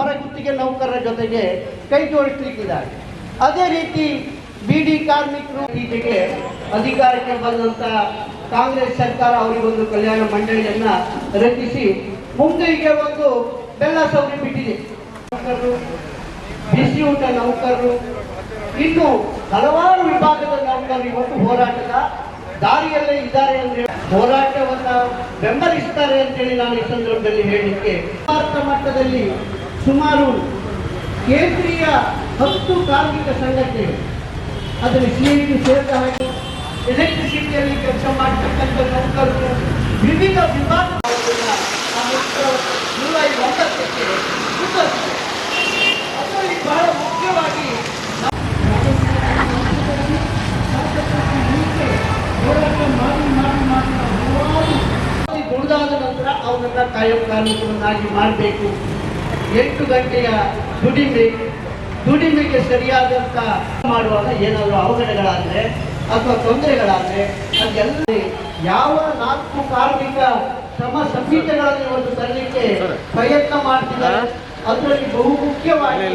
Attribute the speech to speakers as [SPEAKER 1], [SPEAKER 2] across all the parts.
[SPEAKER 1] ಹೊರಗುತ್ತಿಗೆ ನೌಕರರ ಜೊತೆಗೆ ಕೈ ಜೋಡಿಸಲಿಕ್ಕಿದ್ದಾರೆ ಅದೇ ರೀತಿ ಬಿಡಿ ಕಾರ್ಮಿಕರು ಈಚೆಗೆ ಅಧಿಕಾರಕ್ಕೆ ಬಂದಂತ ಕಾಂಗ್ರೆಸ್ ಸರ್ಕಾರ ಅವರಿಗೊಂದು ಕಲ್ಯಾಣ ಮಂಡಳಿಯನ್ನ ರಚಿಸಿ ಮುಂಗೈಗೆ ಒಂದು ಬೆಲ್ಲ ಸೌರಿ ಬಿಟ್ಟಿದೆ. ನೌಕರರು ಬಿಸಿ ಊಟ ನೌಕರರು, ಇನ್ನು ಹಲವಾರು ವಿಭಾಗದ ನೌಕರರು ಇವತ್ತು ಹೋರಾಟದ ದಾರಿಯಲ್ಲೇ ಇದ್ದಾರೆ ಅಂದ್ರೆ ಹೋರಾಟವನ್ನ ಬೆಂಬಲಿಸ್ತಾರೆ ಅಂತೇಳಿ ನಾನು ಈ ಸಂದರ್ಭದಲ್ಲಿ ಹೇಳಲಿಕ್ಕೆ ಭಾರತ ಮಟ್ಟದಲ್ಲಿ ಸುಮಾರು ಕೇಂದ್ರೀಯ ಹತ್ತು ಕಾರ್ಮಿಕ ಸಂಘಟನೆಗಳು ಅದರಲ್ಲಿ ಸಿ ಐ ಟಿ ಸೇರಿದ ಹಾಗೆ ಎಲೆಕ್ಟ್ರಿಸಿಟಿಯಲ್ಲಿ ಕೆಲಸ ಮಾಡ್ತಕ್ಕಂಥ ನೌಕರರು ವಿವಿಧ ವಿಭಾಗಗಳನ್ನ ಜುಲೈ ಒಂಬತ್ತಕ್ಕೆ ಮುಂದುವರಿಸಿದೆ. ಅದರಲ್ಲಿ ಬಹಳ ಮುಖ್ಯವಾಗಿ ಹೋರಾಟ ಮಾಡಿ ಮಾಡಿ ಮಾಡಿ ಹಲವಾರು ದುಡಿದಾದ ನಂತರ ಅವನನ್ನ ಕಾಯಂ ಕಾರ್ಮಿಕರನ್ನಾಗಿ ಮಾಡಬೇಕು ಎಂಟು ಗಂಟೆಯ ದುಡಿಮೆ ದುಡಿಮೆಗೆ ಸರಿಯಾದಂತ ಮಾಡುವಾಗ ಏನಾದರೂ ಅವಘಡಗಳಾದ್ರೆ ಅಥವಾ ತೊಂದರೆಗಳಾದ್ರೆ ಅದೆಲ್ಲ ಯಾವ ನಾಲ್ಕು ಕಾರ್ಮಿಕ ಶ್ರಮ ಸಂಹಿತೆಗಳನ್ನು ಇವತ್ತು ತರಲಿಕ್ಕೆ ಪ್ರಯತ್ನ ಮಾಡ್ತಿದ್ದಾರೆ ಅದರಲ್ಲಿ ಬಹು ಮುಖ್ಯವಾಗಿ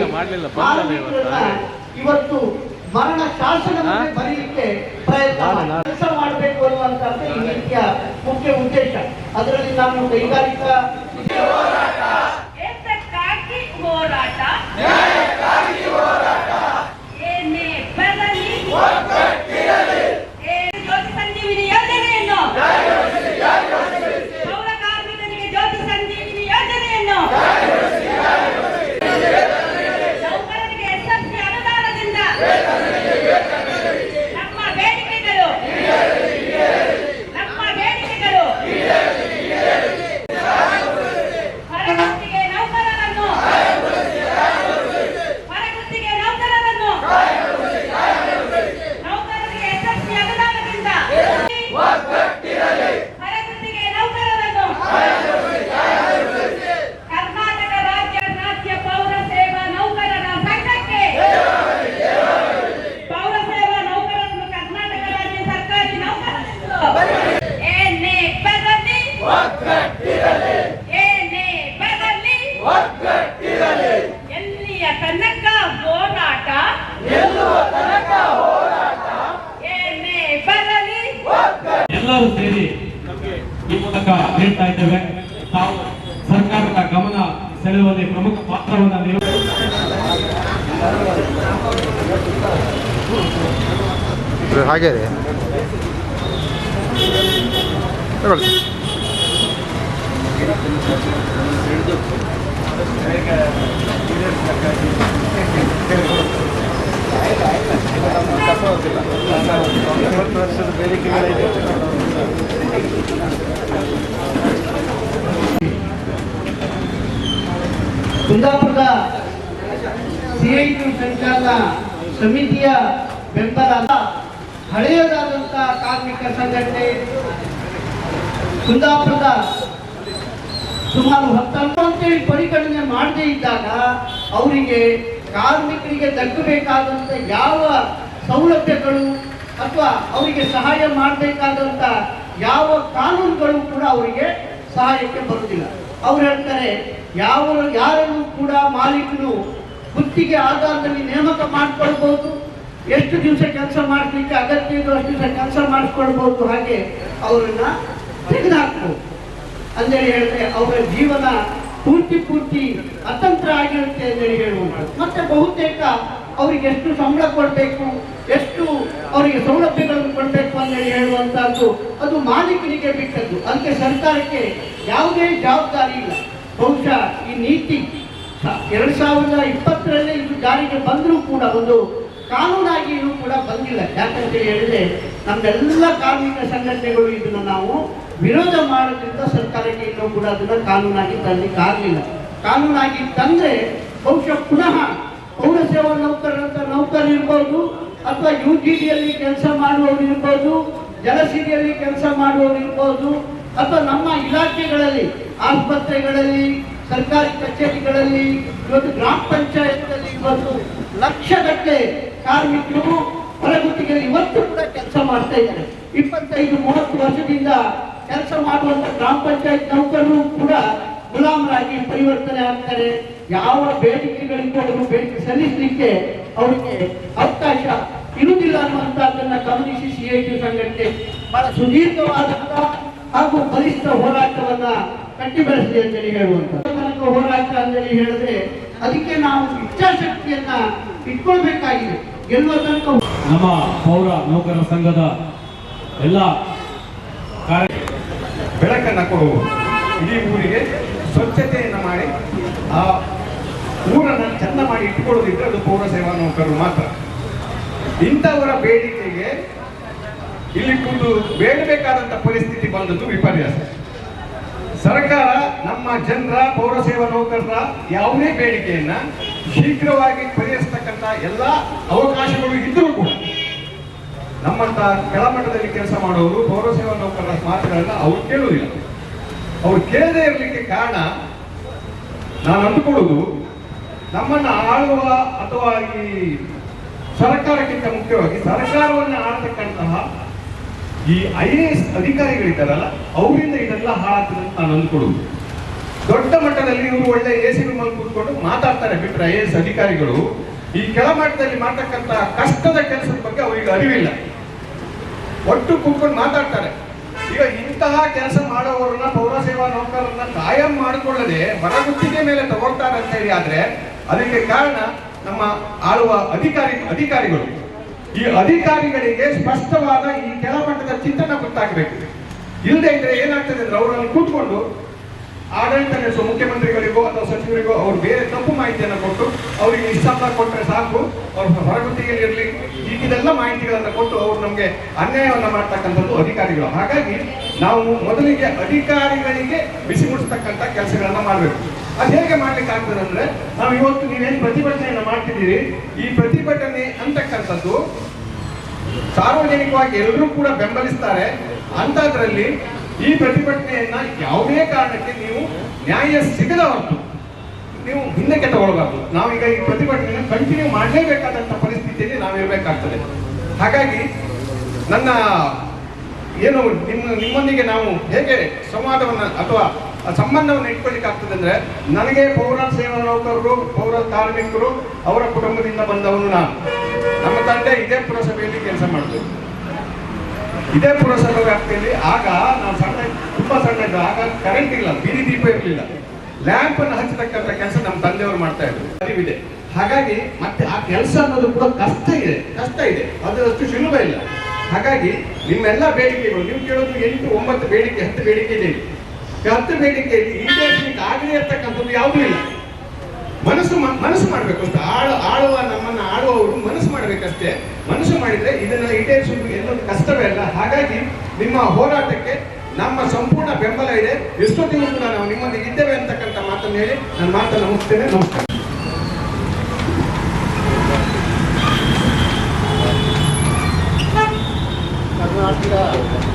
[SPEAKER 2] ಇವತ್ತು.
[SPEAKER 1] ಮರಣ ಶಾಸನ ಬರೀಲಿಕ್ಕೆ ಪ್ರಯತ್ನ. ಕೆಲಸ ಮಾಡಬೇಕು ಅನ್ನುವಂಥದ್ದು ಈ ರೀತಿಯ ಮುಖ್ಯ ಉದ್ದೇಶ ಅದರಲ್ಲಿ ನಾನು ಕೈಗಾರಿಕಾ
[SPEAKER 3] ಏತಕ್ಕಾಗಿ ಹೋರಾಟ ಏನೇ ಬರಲಿ ಏ ಜ್ಯೋತಿ ಸಂಜೀವಿನಿ ಯೋಜನೆಯನ್ನು ಪೌರ ಕಾರ್ಮಿಕರಿಗೆ ಜ್ಯೋತಿ ಸಂಜೀವಿನಿ ಯೋಜನೆಯನ್ನು ನೌಕರರಿಗೆ ಎಸ್ಎಸ್ಸಿ ಅನುದಾನದಿಂದ ನಮ್ಮ ಬೇಡಿಕೆಗಳು ನಮ್ಮ ಬೇಡಿಕೆಗಳು ಹೊರಗುತ್ತಿಗೆ ನೌಕರರನ್ನು ಹೊರಗುತ್ತಿಗೆ ನೌಕರರನ್ನು ನೌಕರರಿಗೆ ಎಸ್ಎಸ್ಸಿ ಅನುದಾನದಿಂದ ಹೊರಗುತ್ತಿಗೆ ನೌಕರರನ್ನು ಕರ್ನಾಟಕ ರಾಜ್ಯ ರಾಜ್ಯ ಪೌರ ಸೇವಾ ನೌಕರರ ಸಂಘಕ್ಕೆ ಪೌರ ಸೇವಾ ನೌಕರರನ್ನು ಕರ್ನಾಟಕ ರಾಜ್ಯ ಸರ್ಕಾರಿ ನೌಕರರು ಏನೇ ಬರಲಿ ಏನೇ ಬರಲಿ ಎಲ್ಲಿಯ ತನಕ ಹೋರಾಟ ಏನೇ ಬರಲಿ
[SPEAKER 4] ಎಲ್ಲರೂ ಸೇರಿ ಈ ಮೂಲಕ ಹೇಳ್ತಾ ಇದ್ದೇವೆ ತಾವು ಸರ್ಕಾರದ ಗಮನ ಸೆಳೆಯುವಲ್ಲಿ ಪ್ರಮುಖ ಪಾತ್ರವನ್ನು ನೀವು
[SPEAKER 5] ಹಾಗೆ ರೀ
[SPEAKER 1] ಕುಂದಾಪುರದ ಸಿಐಟಿ ಸಂಚಾಲನ ಸಮಿತಿಯ ಬೆಂಬಲ ಹಳೆಯದಾದಂತಹ ಕಾರ್ಮಿಕ ಸಂಘಟನೆ ಕುಂದಾಪುರದ ಸುಮಾರು ಹತ್ತೊಂಬತ್ತು ಅಂತೇಳಿ ಪರಿಗಣನೆ ಮಾಡದೇ ಇದ್ದಾಗ ಅವರಿಗೆ ಕಾರ್ಮಿಕರಿಗೆ ದಕ್ಕಬೇಕಾದಂಥ ಯಾವ ಸೌಲಭ್ಯಗಳು ಅಥವಾ ಅವರಿಗೆ ಸಹಾಯ ಮಾಡಬೇಕಾದಂಥ ಯಾವ ಕಾನೂನುಗಳು ಕೂಡ ಅವರಿಗೆ ಸಹಾಯಕ್ಕೆ ಬರುತ್ತಿಲ್ಲ ಅವ್ರು ಹೇಳ್ತಾರೆ ಯಾವ ಯಾರನ್ನು ಕೂಡ ಮಾಲೀಕನು ಗುತ್ತಿಗೆ ಆಧಾರದಲ್ಲಿ ನೇಮಕ ಮಾಡಿಕೊಳ್ಬಹುದು? ಎಷ್ಟು ದಿವಸ ಕೆಲಸ ಮಾಡಲಿಕ್ಕೆ ಅಗತ್ಯ ಇದೋ ಅಷ್ಟು ದಿವಸ ಕೆಲಸ ಮಾಡಿಸ್ಕೊಳ್ಬಹುದು ಹಾಗೆ ಅವರನ್ನ ತೆಗೆದುಹಾಕ್ಬೋದು. ಅಂತೇಳಿ ಹೇಳಿದ್ರೆ ಅವರ ಜೀವನ ಪೂರ್ತಿ ಪೂರ್ತಿ ಅತಂತ್ರ ಆಗಿರುತ್ತೆ ಅಂತೇಳಿ ಹೇಳುವಂಥದ್ದು. ಮತ್ತೆ ಬಹುತೇಕ ಅವರಿಗೆ ಎಷ್ಟು ಸಂಬಳ ಕೊಡಬೇಕು, ಎಷ್ಟು ಅವರಿಗೆ ಸೌಲಭ್ಯಗಳನ್ನು ಕೊಡಬೇಕು ಅಂತೇಳಿ ಹೇಳುವಂಥದ್ದು ಅದು ಮಾಲೀಕರಿಗೆ ಬಿಟ್ಟದ್ದು. ಅದಕ್ಕೆ ಸರ್ಕಾರಕ್ಕೆ ಯಾವುದೇ ಜವಾಬ್ದಾರಿ ಇಲ್ಲ. ಬಹುಶಃ ಈ ನೀತಿ ಎರಡು ಸಾವಿರದ ಇಪ್ಪತ್ತರಲ್ಲಿ ಇದು ಜಾರಿಗೆ ಬಂದರೂ ಕೂಡ ಒಂದು ಕಾನೂನಾಗಿ ಇದು ಕೂಡ ಬಂದಿಲ್ಲ. ಯಾಕಂತ ಹೇಳಿದ್ರೆ ನಮ್ಮೆಲ್ಲ ಕಾರ್ಮಿಕ ಸಂಘಟನೆಗಳು ಇದನ್ನು ನಾವು ವಿರೋಧ ಮಾಡೋದ್ರಿಂದ ಸರ್ಕಾರಕ್ಕೆ ಇನ್ನೂ ಕೂಡ ಅದನ್ನ ಕಾನೂನಾಗಿ ತರಲಿಕ್ಕೆ ಆಗಲಿಲ್ಲ. ಕಾನೂನಾಗಿ ತಂದ್ರೆ ಬಹುಶಃ ಪುನಃ ಪೌರ ಸೇವಾ ನೌಕರರಂತ ನೌಕರರು ಇರ್ಬೋದು, ಅಥವಾ ಯು ಜಿ ಡಿಯಲ್ಲಿ ಕೆಲಸ ಮಾಡುವವರು ಇರ್ಬೋದು ಜಲಸಿರಿಯಲ್ಲಿ ಕೆಲಸ ಮಾಡುವವರು ಇರ್ಬೋದು ಅಥವಾ ನಮ್ಮ ಇಲಾಖೆಗಳಲ್ಲಿ, ಆಸ್ಪತ್ರೆಗಳಲ್ಲಿ, ಸರ್ಕಾರಿ ಕಚೇರಿಗಳಲ್ಲಿ, ಇವತ್ತು ಗ್ರಾಮ ಪಂಚಾಯತ್ನಲ್ಲಿ ಇವತ್ತು ಲಕ್ಷಗಟ್ಟಲೆ ಕಾರ್ಮಿಕರು ಹೊರಗುತ್ತಿಗೆ ಇವತ್ತು ಕೂಡ ಕೆಲಸ ಮಾಡ್ತಾ ಇದ್ದಾರೆ. ಇಪ್ಪತ್ತೈದು, ಮೂವತ್ತು ವರ್ಷದಿಂದ ಕೆಲಸ ಮಾಡುವಂತ ಗ್ರಾಮ ಪಂಚಾಯತ್ ನೌಕರರು ಕೂಡ ಗುಲಾಮರಾಗಿ ಪರಿವರ್ತನೆ ಆಗ್ತಾರೆ. ಯಾವ ಬೇಡಿಕೆಗಳಿಗೂ ಅವರು ಬೇಡಿಕೆ ಸಲ್ಲಿಸಲಿಕ್ಕೆ ಅವರಿಗೆ ಅವಕಾಶ ಇರುವುದಿಲ್ಲ ಅನ್ನುವಂಥದ್ದನ್ನ ಗಮನಿಸಿ ಸಿ ಐ ಟಿ ಸಂಘಟನೆ ಬಹಳ ಸುದೀರ್ಘವಾದಂತಹ ಹಾಗೂ ಬಲಿಷ್ಠ ಹೋರಾಟವನ್ನ ಕಟ್ಟಿ ಬೆಳೆಸಿದೆ ಅಂತೇಳಿ ಹೇಳುವಂತ ಹೋರಾಟ ಅಂತೇಳಿ ಹೇಳಿದ್ರೆ ಅದಕ್ಕೆ ನಾವು ಇಚ್ಛಾಶಕ್ತಿಯನ್ನ ಇಟ್ಕೊಳ್ಬೇಕಾಗಿದೆ. ಗೆಲ್ಲುವ ತನಕ
[SPEAKER 4] ನಮ್ಮ ಪೌರ ನೌಕರ ಸಂಘದ ಎಲ್ಲ ಕಾರ್ಯ
[SPEAKER 2] ಬೆಳಕನ್ನು ಕೊಡುವುದು ಇಡೀ ಊರಿಗೆ ಸ್ವಚ್ಛತೆಯನ್ನು ಮಾಡಿ. ಆ ಊರನ್ನು ಚಂದ ಮಾಡಿ ಇಟ್ಕೊಳ್ಳೋದಿದ್ರೆ ಅದು ಪೌರ ಸೇವಾ ನೌಕರರು ಮಾತ್ರ. ಇಂಥವರ ಬೇಡಿಕೆಗೆ ಇಲ್ಲಿ ಕೂತು ಬೇಡಬೇಕಾದಂತ ಪರಿಸ್ಥಿತಿ ಬಂದದ್ದು ವಿಪರ್ಯಾಸ. ಸರ್ಕಾರ ನಮ್ಮ ಜನರ ಪೌರ ಸೇವಾ ನೌಕರರ ಯಾವುದೇ ಬೇಡಿಕೆಯನ್ನ ಶೀಘ್ರವಾಗಿ ಪರಿಹರಿಸತಕ್ಕಂತ ಎಲ್ಲ ಅವಕಾಶಗಳು ಇದ್ದರೂ ಕೂಡ ನಮ್ಮಂತ ಕೆಳಮಟ್ಟದಲ್ಲಿ ಕೆಲಸ ಮಾಡುವವರು ಪೌರ ಸೇವಾ ನೌಕರರ ಮಾತುಗಳನ್ನ ಅವ್ರು ಕೇಳುವುದಿಲ್ಲ. ಅವ್ರು ಕೇಳದೇ ಇರಲಿಕ್ಕೆ ಕಾರಣ ನಾನು ಅಂದುಕೊಳ್ಳುವುದು ನಮ್ಮನ್ನ ಆಳುವ ಅಥವಾ ಈ ಸರ್ಕಾರಕ್ಕಿಂತ ಮುಖ್ಯವಾಗಿ ಸರ್ಕಾರವನ್ನು ಆಳ್ತಕ್ಕಂತಹ ಈ ಐ ಎ ಎಸ್ ಅಧಿಕಾರಿಗಳಿದ್ದಾರಲ್ಲ, ಅವರಿಂದ ಇದೆಲ್ಲ ಹಾಳಾಗ್ತದೆ ಅಂತ ನಾನು ಅಂದ್ಕೊಡುವುದು ದೊಡ್ಡ ಮಟ್ಟದಲ್ಲಿ ಇವರು ಒಳ್ಳೆ ಎ ಸಿ ರೂಮಲ್ಲಿ ಕೂತ್ಕೊಂಡು ಮಾತಾಡ್ತಾರೆ ಬಿಟ್ಟರೆ ಐ ಎ ಎಸ್ ಅಧಿಕಾರಿಗಳು. ಈ ಕೆಳಮಟ್ಟದಲ್ಲಿ ಮಾಡ್ತಕ್ಕಂಥ ಕಷ್ಟದ ಕೆಲಸದ ಬಗ್ಗೆ ಅವರಿಗೆ ಅರಿವಿಲ್ಲ. ಒಟ್ಟು ಕೂತ್ಕೊಂಡು ಮಾತಾಡ್ತಾರೆ. ಈಗ ಇಂತಹ ಕೆಲಸ ಮಾಡೋರನ್ನ ಪೌರ ಸೇವಾ ನೌಕರರನ್ನ ಕಾಯಂ ಮಾಡಿಕೊಳ್ಳದೆ ಹೊರಗುತ್ತಿಗೆ ಮೇಲೆ ತಗೊಳ್ತಾರೆ ಅಂತ ಹೇಳಿ ಆದ್ರೆ, ಅದಕ್ಕೆ ಕಾರಣ ನಮ್ಮ ಆಳುವ ಅಧಿಕಾರಿ ಅಧಿಕಾರಿಗಳು. ಈ ಅಧಿಕಾರಿಗಳಿಗೆ ಸ್ಪಷ್ಟವಾದ ಈ ಕೆಳಮಟ್ಟದ ಚಿಂತನೆ ಗೊತ್ತಾಗಬೇಕು. ಇಲ್ಲದೆ ಇದ್ರೆ ಏನಾಗ್ತದೆ ಅಂದ್ರೆ ಅವರನ್ನು ಕೂತ್ಕೊಂಡು ಆಡಳಿತ ನಡೆಸುವ ಮುಖ್ಯಮಂತ್ರಿಗಳಿಗೋ ಅಥವಾ ಸಚಿವರಿಗೋ ಅವ್ರು ಬೇರೆ ತಪ್ಪು ಮಾಹಿತಿಯನ್ನು ಕೊಟ್ಟು ಅವರಿಗೆ ಇಷ್ಟಂತ ಕೊಟ್ಟರೆ ಸಾಕು, ಅವ್ರ ಹೊರಗುತ್ತಿಗೆಯಲ್ಲಿ ಇರಲಿ. ಈಗಿದೆಲ್ಲ ಮಾಹಿತಿಗಳನ್ನು ಕೊಟ್ಟು ಅವ್ರು ನಮಗೆ ಅನ್ಯಾಯವನ್ನು ಮಾಡ್ತಕ್ಕಂಥದ್ದು ಅಧಿಕಾರಿಗಳು. ಹಾಗಾಗಿ ನಾವು ಮೊದಲಿಗೆ ಅಧಿಕಾರಿಗಳಿಗೆ ಬಿಸಿ ಮುಡಿಸ್ತಕ್ಕಂಥ ಕೆಲಸಗಳನ್ನು ಮಾಡಬೇಕು. ಅದು ಹೇಗೆ ಮಾಡ್ಲಿಕ್ಕೆ ಆಗ್ತದೆ ಅಂದ್ರೆ ನಾವು ಇವತ್ತು ನೀವೇನು ಪ್ರತಿಭಟನೆಯನ್ನು ಮಾಡ್ತಿದ್ದೀರಿ, ಈ ಪ್ರತಿಭಟನೆ ಅಂತಕ್ಕಂಥದ್ದು ಸಾರ್ವಜನಿಕವಾಗಿ ಎಲ್ಲರೂ ಕೂಡ ಬೆಂಬಲಿಸ್ತಾರೆ. ಅಂತದ್ರಲ್ಲಿ ಈ ಪ್ರತಿಭಟನೆಯನ್ನ ಯಾವುದೇ ಕಾರಣಕ್ಕೆ ನೀವು ನ್ಯಾಯ ಸಿಗದ ಹೊರತು ನೀವು ಹಿಂದಕ್ಕೆ ತಗೊಳ್ಬಾರ್ದು. ನಾವೀಗ ಈ ಪ್ರತಿಭಟನೆಯನ್ನು ಕಂಟಿನ್ಯೂ ಮಾಡಲೇಬೇಕಾದಂತ ಪರಿಸ್ಥಿತಿಯಲ್ಲಿ ನಾವಿರಬೇಕಾಗ್ತದೆ. ಹಾಗಾಗಿ ನನ್ನ, ಏನು, ನಿಮ್ಮ, ನಿಮ್ಮೊಂದಿಗೆ ನಾವು ಹೇಗೆ ಸಂವಾದವನ್ನ ಅಥವಾ ಆ ಸಂಬಂಧವನ್ನು ಇಟ್ಕೊಳ್ಳಿಕ್ಕೆ ಆಗ್ತದೆ ಅಂದ್ರೆ ನನಗೆ ಪೌರ ಸೇವಾ ನೌಕರರು, ಪೌರ ಕಾರ್ಮಿಕರು, ಅವರ ಕುಟುಂಬದಿಂದ ಬಂದವನು ನಾನು. ನಮ್ಮ ತಂದೆ ಇದೇ ಪುರಸಭೆಯಲ್ಲಿ ಕೆಲಸ ಮಾಡಿದ್ರು ಇದೇ ಪುರಸಭೆ ವ್ಯಾಪ್ತಿಯಲ್ಲಿ ಆಗ ನಾನು ಸಣ್ಣ, ತುಂಬಾ ಸಣ್ಣ ಇದ್ದ ಆಗ ಕರೆಂಟ್ ಇಲ್ಲ ಬೀದಿ ದೀಪ ಇರಲಿಲ್ಲ. ಲ್ಯಾಂಪ್ ಅನ್ನು ಹಚ್ಚತಕ್ಕಂಥ ಕೆಲಸ ನಮ್ಮ ತಂದೆಯವರು ಮಾಡ್ತಾ ಇದ್ರು. ಅರಿವಿದೆ. ಹಾಗಾಗಿ ಮತ್ತೆ ಆ ಕೆಲಸ ಅನ್ನೋದು ಕೂಡ ಕಷ್ಟ ಇದೆ ಕಷ್ಟ ಇದೆ. ಅದರಷ್ಟು ಸುಲಭ ಇಲ್ಲ. ಹಾಗಾಗಿ ನಿಮ್ಮೆಲ್ಲ ಬೇಡಿಕೆಗಳು, ನೀವು ಕೇಳೋದು ಎಂಟು, ಒಂಬತ್ತು ಬೇಡಿಕೆ, ಹತ್ತು ಬೇಡಿಕೆ ಇದೆ ಹತ್ತು ಬೇಡಿಕೆಯಲ್ಲಿ ಈಡೇರಿಸಲಿಕ್ಕೆ ಆಗದೇ ಇರ್ತಕ್ಕಂಥದ್ದು ಯಾವುದೂ ಇಲ್ಲ. ಮನಸ್ಸು ಮನಸ್ಸು ಮಾಡಬೇಕು ಅಂತ ಆಳ, ಆಳುವ ನಮ್ಮನ್ನ ಆಳುವವರು ಮನಸ್ಸು ಮಾಡಬೇಕಷ್ಟೇ. ಮನಸ್ಸು ಮಾಡಿದ್ರೆ ಇದನ್ನ ಈಡೇರಿಸುವುದು ಎಲ್ಲೊಂದು ಕಷ್ಟವೇ ಅಲ್ಲ. ಹಾಗಾಗಿ ನಿಮ್ಮ ಹೋರಾಟಕ್ಕೆ ನಮ್ಮ ಸಂಪೂರ್ಣ ಬೆಂಬಲ ಇದೆ. ಎಷ್ಟೊತ್ತಿಗೂ ಕೂಡ ನಾವು ನಿಮ್ಮೊಂದಿಗೆ ಇದ್ದೇವೆ ಅಂತಕ್ಕಂಥ ಮಾತನ್ನು ಹೇಳಿ ನನ್ನ ಮಾತನ್ನು ಮುಗಿಸ್ತೇನೆ. ನಮಸ್ಕಾರ.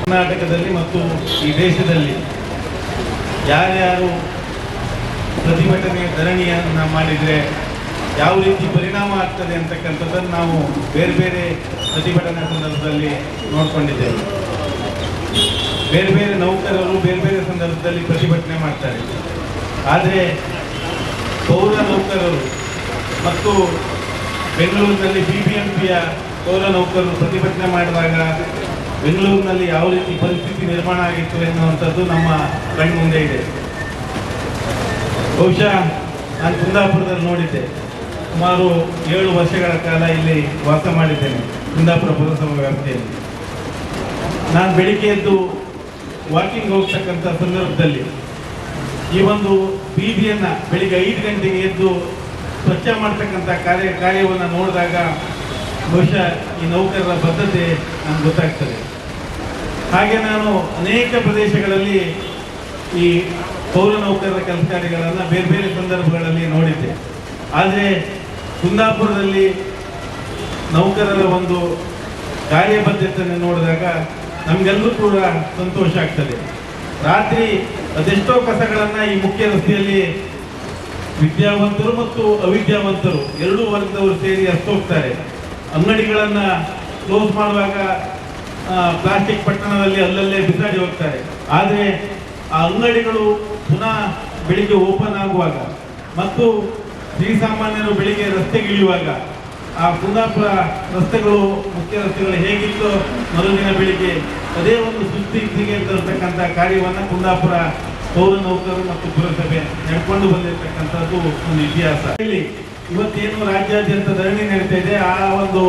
[SPEAKER 6] ಕರ್ನಾಟಕದಲ್ಲಿ ಮತ್ತು ಈ ದೇಶದಲ್ಲಿ ಯಾರ್ಯಾರು ಪ್ರತಿಭಟನೆ, ಧರಣಿಯನ್ನು ಮಾಡಿದರೆ ಯಾವ ರೀತಿ ಪರಿಣಾಮ ಆಗ್ತದೆ ಅಂತಕ್ಕಂಥದ್ದನ್ನು ನಾವು ಬೇರೆ ಬೇರೆ ಪ್ರತಿಭಟನಾ ಸಂದರ್ಭದಲ್ಲಿ ನೋಡಿಕೊಂಡಿದ್ದೇವೆ. ಬೇರೆ ಬೇರೆ ನೌಕರರು ಬೇರೆ ಬೇರೆ ಸಂದರ್ಭದಲ್ಲಿ ಪ್ರತಿಭಟನೆ ಮಾಡ್ತಾರೆ. ಆದರೆ ಪೌರ ನೌಕರರು ಮತ್ತು ಬೆಂಗಳೂರಿನಲ್ಲಿ ಬಿ ಬಿ ಎಂ ಪಿಯ ಪೌರ ನೌಕರರು ಪ್ರತಿಭಟನೆ ಮಾಡಿದಾಗ ಬೆಂಗಳೂರಿನಲ್ಲಿ ಯಾವ ರೀತಿ ಪರಿಸ್ಥಿತಿ ನಿರ್ಮಾಣ ಆಗಿತ್ತು ಎನ್ನುವಂಥದ್ದು ನಮ್ಮ ಕಣ್ಮುಂದೆ ಇದೆ. ಬಹುಶಃ ನಾನು ಕುಂದಾಪುರದಲ್ಲಿ ನೋಡಿದ್ದೆ. ಸುಮಾರು ಏಳು ವರ್ಷಗಳ ಕಾಲ ಇಲ್ಲಿ ವಾಸ ಮಾಡಿದ್ದೇನೆ ಕುಂದಾಪುರ ಪುರಸಭಾ ವ್ಯಾಪ್ತಿಯಲ್ಲಿ. ನಾನು ಬೆಳಿಗ್ಗೆ ಎದ್ದು ವಾಕಿಂಗ್ ಹೋಗ್ತಕ್ಕಂಥ ಸಂದರ್ಭದಲ್ಲಿ ಈ ಒಂದು ಬೀದಿಯನ್ನು ಬೆಳಿಗ್ಗೆ ಐದು ಗಂಟೆಗೆ ಎದ್ದು ಸ್ವಚ್ಛ ಮಾಡ್ತಕ್ಕಂಥ ಕಾರ್ಯ ಕಾರ್ಯವನ್ನು ನೋಡಿದಾಗ ಬಹುಶಃ ಈ ನೌಕರರ ಬದ್ಧತೆ ನನಗೆ ಗೊತ್ತಾಗ್ತದೆ. ಹಾಗೆ ನಾನು ಅನೇಕ ಪ್ರದೇಶಗಳಲ್ಲಿ ಈ ಪೌರ ನೌಕರರ ಕೆಲಸ ಕಾರ್ಯಗಳನ್ನು ಬೇರೆ ಬೇರೆ ಸಂದರ್ಭಗಳಲ್ಲಿ ನೋಡಿದ್ದೆ. ಆದರೆ ಕುಂದಾಪುರದಲ್ಲಿ ನೌಕರರ ಒಂದು ಕಾರ್ಯಬದ್ಧತೆಯನ್ನು ನೋಡಿದಾಗ ನಮಗೆಲ್ಲರೂ ಕೂಡ ಸಂತೋಷ ಆಗ್ತದೆ. ರಾತ್ರಿ ಅದೆಷ್ಟೋ ಕಸಗಳನ್ನು ಈ ಮುಖ್ಯ ರಸ್ತೆಯಲ್ಲಿ ವಿದ್ಯಾವಂತರು ಮತ್ತು ಅವಿದ್ಯಾವಂತರು ಎರಡೂ ವರ್ಗದವರು ಸೇರಿ ಹತ್ತೋಗ್ತಾರೆ ಅಂಗಡಿಗಳನ್ನು ಕ್ಲೋಸ್ ಮಾಡುವಾಗ ಪ್ಲಾಸ್ಟಿಕ್ ಪಟ್ಟಣದಲ್ಲಿ ಅಲ್ಲಲ್ಲೇ ಬಿಸಾಡಿ ಹೋಗ್ತಾರೆ. ಆದರೆ ಆ ಅಂಗಡಿಗಳು ಪುನಃ ಬೆಳಿಗ್ಗೆ ಓಪನ್ ಆಗುವಾಗ ಮತ್ತು ಶ್ರೀಸಾಮಾನ್ಯರು ಬೆಳಿಗ್ಗೆ ರಸ್ತೆಗಿಳಿಯುವಾಗ ಆ ಕುಂದಾಪುರ ರಸ್ತೆಗಳು, ಮುಖ್ಯ ರಸ್ತೆಗಳು ಹೇಗಿತ್ತು ಮರುದಿನ ಬೆಳಿಗ್ಗೆ ಅದೇ ಒಂದು ಸುಸ್ಥಿತಿಗೆ ತರತಕ್ಕಂಥ ಕಾರ್ಯವನ್ನು ಕುಂದಾಪುರ ಪೌರ ನೌಕರರು ಮತ್ತು ಪುರಸಭೆ ನಡ್ಕೊಂಡು ಬಂದಿರತಕ್ಕಂಥದ್ದು ಒಂದು ಇತಿಹಾಸ. ಇಲ್ಲಿ ಇವತ್ತೇನು ರಾಜ್ಯಾದ್ಯಂತ ಧರಣಿ ನಡೀತಾ ಇದೆ, ಆ ಒಂದು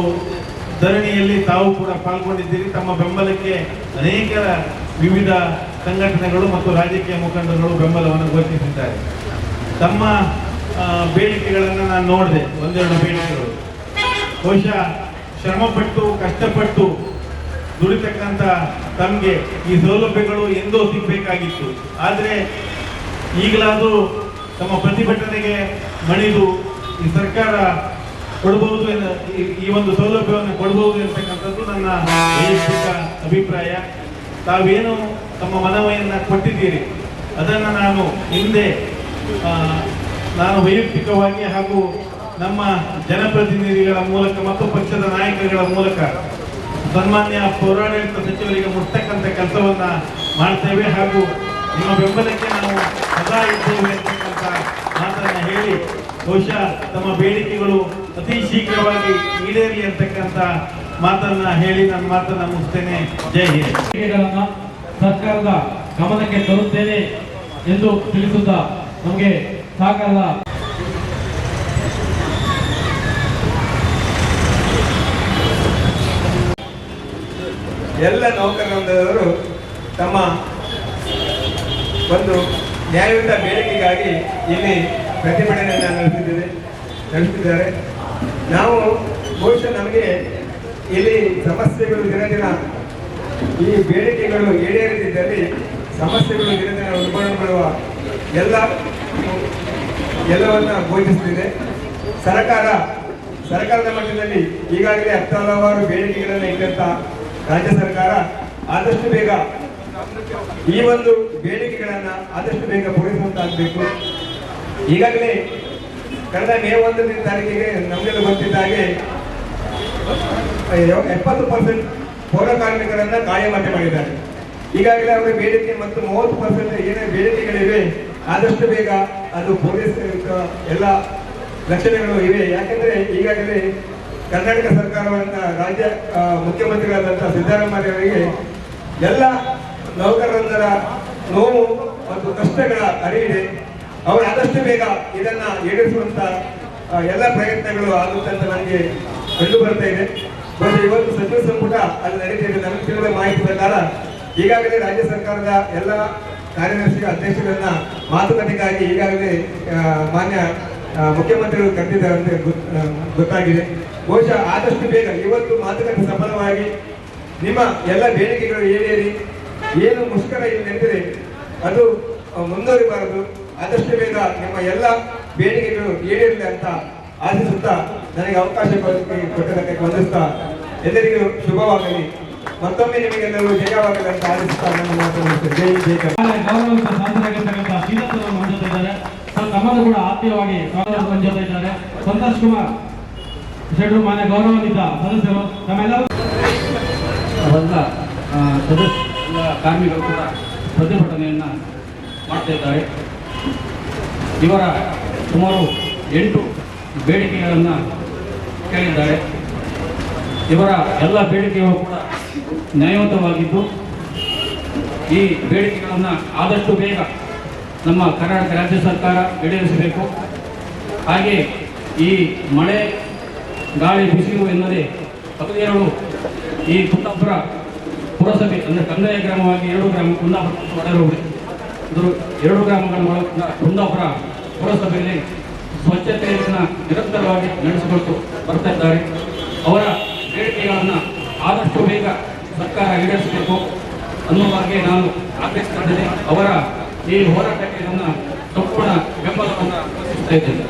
[SPEAKER 6] ಧರಣಿಯಲ್ಲಿ ತಾವು ಕೂಡ ಪಾಲ್ಗೊಂಡಿದ್ದೀರಿ. ತಮ್ಮ ಬೆಂಬಲಕ್ಕೆ ಅನೇಕ ವಿವಿಧ ಸಂಘಟನೆಗಳು ಮತ್ತು ರಾಜಕೀಯ ಮುಖಂಡರುಗಳು ಬೆಂಬಲವನ್ನು ಘೋಷಿಸಿದ್ದಾರೆ. ತಮ್ಮ ಬೇಡಿಕೆಗಳನ್ನು ನಾನು ನೋಡಿದೆ, ಒಂದೆರಡು ಬೇಡಿಕೆಗಳು. ಬಹುಶಃ ಶ್ರಮಪಟ್ಟು, ಕಷ್ಟಪಟ್ಟು ದುಡಿತಕ್ಕಂಥ ತಮಗೆ ಈ ಸೌಲಭ್ಯಗಳು ಎಂದೋ ಸಿಗಬೇಕಾಗಿತ್ತು. ಆದರೆ ಈಗಲಾದರೂ ತಮ್ಮ ಪ್ರತಿಭಟನೆಗೆ ಮಣಿದು ಈ ಸರ್ಕಾರ ಕೊಡಬಹುದು ಈ- ಒಂದು ಸೌಲಭ್ಯವನ್ನು ಕೊಡಬಹುದು ಎಂತಕ್ಕಂಥದ್ದು ನನ್ನ ವೈಯಕ್ತಿಕ ಅಭಿಪ್ರಾಯ. ತಾವೇನು ತಮ್ಮ ಮನವಿಯನ್ನು ಕೊಟ್ಟಿದ್ದೀರಿ? ಅದನ್ನು ನಾನು ಹಿಂದೆ ನಾನು ವೈಯಕ್ತಿಕವಾಗಿ ಹಾಗೂ ನಮ್ಮ ಜನಪ್ರತಿನಿಧಿಗಳ ಮೂಲಕ ಮತ್ತು ಪಕ್ಷದ ನಾಯಕರುಗಳ ಮೂಲಕ ಸನ್ಮಾನ್ಯ ಪೌರಾಡಳಿತ ಸಚಿವರಿಗೆ ಮುಟ್ಟಕ್ಕಂಥ ಕೆಲಸವನ್ನ ಮಾಡ್ತೇವೆ ಹಾಗೂ ನಿಮ್ಮ ಬೆಂಬಲಕ್ಕೆ ನಾವು ಸದಾ ಇದ್ದೇವೆ ಅಂತಕ್ಕಂಥ ಮಾತನ್ನ ಹೇಳಿ ಬಹುಶಃ ತಮ್ಮ ಬೇಡಿಕೆಗಳು ಅತಿ ಶೀಘ್ರವಾಗಿ ಈಡೇರಲಿ ಅಂತಕ್ಕಂಥ ಮಾತನ್ನ ಹೇಳಿ ನನ್ನ ಮಾತನ್ನ ಮುಗಿಸ್ತೇನೆ. ಜೈ ಹಿಂದ್.
[SPEAKER 4] ಬೇಡಿಕೆಗಳನ್ನ ಸರ್ಕಾರದ ಗಮನಕ್ಕೆ ತರುತ್ತೇನೆ ಎಂದು ತಿಳಿಸುತ್ತಾ ನಮಗೆ ಸಾಕಲ್ಲ
[SPEAKER 7] ಎಲ್ಲ ನೌಕರರು ತಮ್ಮ ಒಂದು ನ್ಯಾಯಯುತ ಬೇಡಿಕೆಗಾಗಿ ಇಲ್ಲಿ ಪ್ರತಿಭಟನೆಯನ್ನು ನಡೆಸಿದ್ದೇವೆ ನಡೆಸಿದ್ದಾರೆ ನಾವು ಬಹುಶಃ ನಮಗೆ ಇಲ್ಲಿ ಸಮಸ್ಯೆಗಳು ದಿನ ಈ ಬೇಡಿಕೆಗಳು ಈಡೇರದಿದ್ದಲ್ಲಿ ಸಮಸ್ಯೆಗಳು ದಿನ ದಿನ ಉಲ್ಬಣಗೊಳ್ಳುವ ಎಲ್ಲ ಎಲ್ಲವನ್ನ ಘೋಷಿಸುತ್ತಿದೆ ಸರ್ಕಾರ, ಸರ್ಕಾರದ ಮಟ್ಟದಲ್ಲಿ ಈಗಾಗಲೇ ಹತ್ತು ಹಲವಾರು ಬೇಡಿಕೆಗಳನ್ನು ಇಟ್ಟಂತ ರಾಜ್ಯ ಸರ್ಕಾರ ಆದಷ್ಟು ಬೇಗ ಈ ಒಂದು ಬೇಡಿಕೆಗಳನ್ನು ಆದಷ್ಟು ಬೇಗ ಪೂರೈಸುವಂತಾಗಬೇಕು. ಈಗಾಗಲೇ ಕಳೆದ ಮೇ ಒಂದನೇ ತಾರೀಕಿಗೆ ನಮಗೆಲ್ಲ ಗೊತ್ತಿದ್ದ ಹಾಗೆ ಎಪ್ಪತ್ತು ಪರ್ಸೆಂಟ್ ಪೌರ ಕಾರ್ಮಿಕರನ್ನ ಕಾಯಮಾಟ ಮಾಡಿದ್ದಾರೆ. ಈಗಾಗಲೇ ಅವರ ಬೇಡಿಕೆ ಮತ್ತು ಮೂವತ್ತು ಪರ್ಸೆಂಟ್ ಏನೇ ಬೇಡಿಕೆಗಳಿವೆ, ಆದಷ್ಟು ಬೇಗ ಅದು ಪೊಲೀಸ್, ಎಲ್ಲ ಲಕ್ಷಣಗಳು ಇವೆ. ಯಾಕೆಂದ್ರೆ ಈಗಾಗಲೇ ಕರ್ನಾಟಕ ಸರ್ಕಾರವನ್ನ ರಾಜ್ಯ ಮುಖ್ಯಮಂತ್ರಿಗಳಾದಂತಹ ಸಿದ್ದರಾಮಯ್ಯವರಿಗೆ ಎಲ್ಲ ನೌಕರರ ನೋವು ಮತ್ತು ಕಷ್ಟಗಳ ಅರಿವಿದೆ. ಅವರು ಆದಷ್ಟು ಬೇಗ ಇದನ್ನ ಈಡೇರಿಸುವಂತ ಎಲ್ಲ ಪ್ರಯತ್ನಗಳು ಆಗುತ್ತೆ ಅಂತ ನನಗೆ ಕಂಡು ಬರ್ತಾ ಇದೆ. ಬಟ್ ಇವತ್ತು ಸಚಿವ ಸಂಪುಟ ಅಲ್ಲಿ ನಡೀತಾ ಇದೆ ನಮಗೆ ತಿಳಿದ ಮಾಹಿತಿ ಪ್ರಕಾರ ಈಗಾಗಲೇ ರಾಜ್ಯ ಸರ್ಕಾರದ ಎಲ್ಲ ಕಾರ್ಯದರ್ಶಿ ಅಧ್ಯಕ್ಷರನ್ನ ಮಾತುಕತೆಗಾಗಿ ಈಗಾಗಲೇ ಮಾನ್ಯ ಮುಖ್ಯಮಂತ್ರಿಗಳು ಕರೆದಿದ್ದಾರೆ ಅಂತ ಗೊತ್- ಗೊತ್ತಾಗಿದೆ. ಬಹುಶಃ ಆದಷ್ಟು ಬೇಗ ಇವತ್ತು ಮಾತುಕತೆ ಸಫಲವಾಗಿ ನಿಮ್ಮ ಎಲ್ಲ ಬೇಡಿಕೆಗಳು ಏನೇರಿ ಏನು ಮುಷ್ಕರ ಏನು ನಡೆದಿದೆ, ಅದು ಮುಂದುವರಿಬಾರದು ಆದಷ್ಟು ಬೇಗ ನಿಮ್ಮ ಎಲ್ಲ ಬೇಡಿಕೆಗಳು ಈಡೇರಲಿ ಅಂತ ಆಶಿಸುತ್ತಾ ನನಗೆ ಅವಕಾಶ ಕೊಟ್ಟದಕ್ಕೆ ವಂದಿಸ್ತಾ ಎಲ್ಲರಿಗೂ ಶುಭವಾಗಲಿ. ಮತ್ತೊಮ್ಮೆ ನಿಮಗೆಲ್ಲರೂ ಜಯವಾಗಲಿ ಅಂತ ಆಶಿಸುತ್ತಾ ನನ್ನ ಮಾತನಾಡುತ್ತೆ ಜೈ ಜೈ ಕರ್ನಾಟಕ.
[SPEAKER 4] ಗೌರವಿತ ಶಾಸಕರಾಗಿರ್ತಕ್ಕಂಥ ಶ್ರೀನಾಥ್ ಜೊತೆ ಇದ್ದಾರೆ. ಸರ್ ತಮ್ಮನ್ನು ಕೂಡ ಆತ್ಮೀಯವಾಗಿ ಜೊತೆ ಇದ್ದಾರೆ. ಸಂತೋಷ್ ಕುಮಾರ್ ಶೆಟ್ರು ಮಾನ್ಯ ಗೌರವಾನ್ವಿತ ಸದಸ್ಯರು ನಮ್ಮೆಲ್ಲರೂ ಸದಸ್ಯ ಎಲ್ಲ ಕಾರ್ಮಿಕರು ಕೂಡ ಪ್ರತಿಭಟನೆಯನ್ನ ಮಾಡ್ತಾ ಇದ್ದಾರೆ. ಇವರ ಸುಮಾರು ಎಂಟು ಬೇಡಿಕೆಗಳನ್ನು ಕೇಳಿದ್ದಾರೆ. ಇವರ ಎಲ್ಲ ಬೇಡಿಕೆಗಳು ಕೂಡ ನ್ಯಾಯಯುತವಾಗಿದ್ದು, ಈ ಬೇಡಿಕೆಗಳನ್ನು ಆದಷ್ಟು ಬೇಗ ನಮ್ಮ ಕರ್ನಾಟಕ ರಾಜ್ಯ ಸರ್ಕಾರ ಈಡೇರಿಸಬೇಕು. ಹಾಗೆ ಈ ಮಳೆ, ಗಾಳಿ, ಬಿಸಿಲು ಎನ್ನದೆ ಹದಿನೇಳು ಈ ಕುಂದಾಪುರ ಪುರಸಭೆ, ಅಂದರೆ ಕಂದಾಯ ಗ್ರಾಮವಾಗಿ ಎರಡು ಗ್ರಾಮ ಕುಂದಾಪುರ ಮತ್ತು ಇದು ಎರಡು ಗ್ರಾಮಗಳ ಮೂಲಕ ಕುಂದಾಪುರ ಪುರಸಭೆಯಲ್ಲಿ ಸ್ವಚ್ಛತೆಯನ್ನು ನಿರಂತರವಾಗಿ ನಡೆಸಿಕೊಳ್ತು ಬರ್ತಾ ಇದ್ದಾರೆ. ಅವರ ಬೇಡಿಕೆಗಳನ್ನು ಆದಷ್ಟು ಬೇಗ ಸರ್ಕಾರ ಈಡೇರಿಸಬೇಕು ಅನ್ನುವಾಗೆ ನಾನು ಆಗ್ರಹಿಸ್ತಾ ಇದ್ದೇನೆ ಅವರ ಈ ಹೋರಾಟಕ್ಕೆ ನನ್ನ ಸಂಪೂರ್ಣ ಬೆಂಬಲವನ್ನು ಸೂಚಿಸ್ತಾ ಇದ್ದೇನೆ.